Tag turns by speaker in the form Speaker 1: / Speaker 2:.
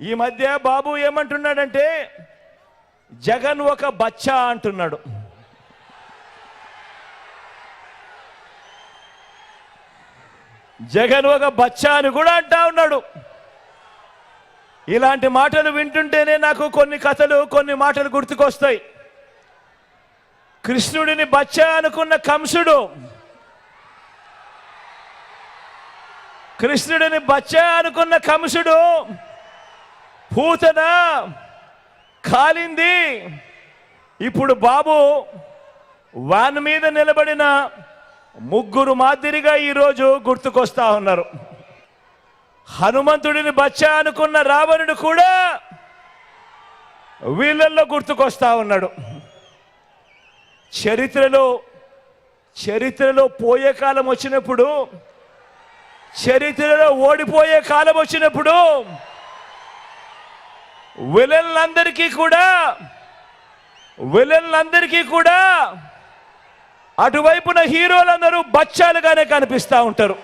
Speaker 1: ఈ మధ్య బాబు ఏమంటున్నాడంటే జగన్ ఒక బచ్చా అంటున్నాడు. జగన్ ఒక బచ్చా అని కూడా అంటా ఉన్నాడు. ఇలాంటి మాటలు వింటుంటేనే నాకు కొన్ని కథలు కొన్ని మాటలు గుర్తుకొస్తాయి. కృష్ణుడిని బచ్చా అనుకున్న కంసుడు కృష్ణుడిని బచ్చా అనుకున్న కంసుడు పూతన కాలింది. ఇప్పుడు బాబు వాన్ మీద నిలబడిన ముగ్గురు మాదిరిగా ఈరోజు గుర్తుకొస్తా ఉన్నారు. హనుమంతుడిని బచ్చా అనుకున్న రావణుడు కూడా వీళ్ళల్లో గుర్తుకొస్తా ఉన్నాడు. చరిత్రలో చరిత్రలో పోయే కాలం వచ్చినప్పుడు చరిత్రలో ఓడిపోయే కాలం వచ్చినప్పుడు విలన్లందరికీ కూడా విలన్లందరికీ కూడా అటువైపున హీరోలందరూ బచ్చాలుగానే కనిపిస్తూ ఉంటారు.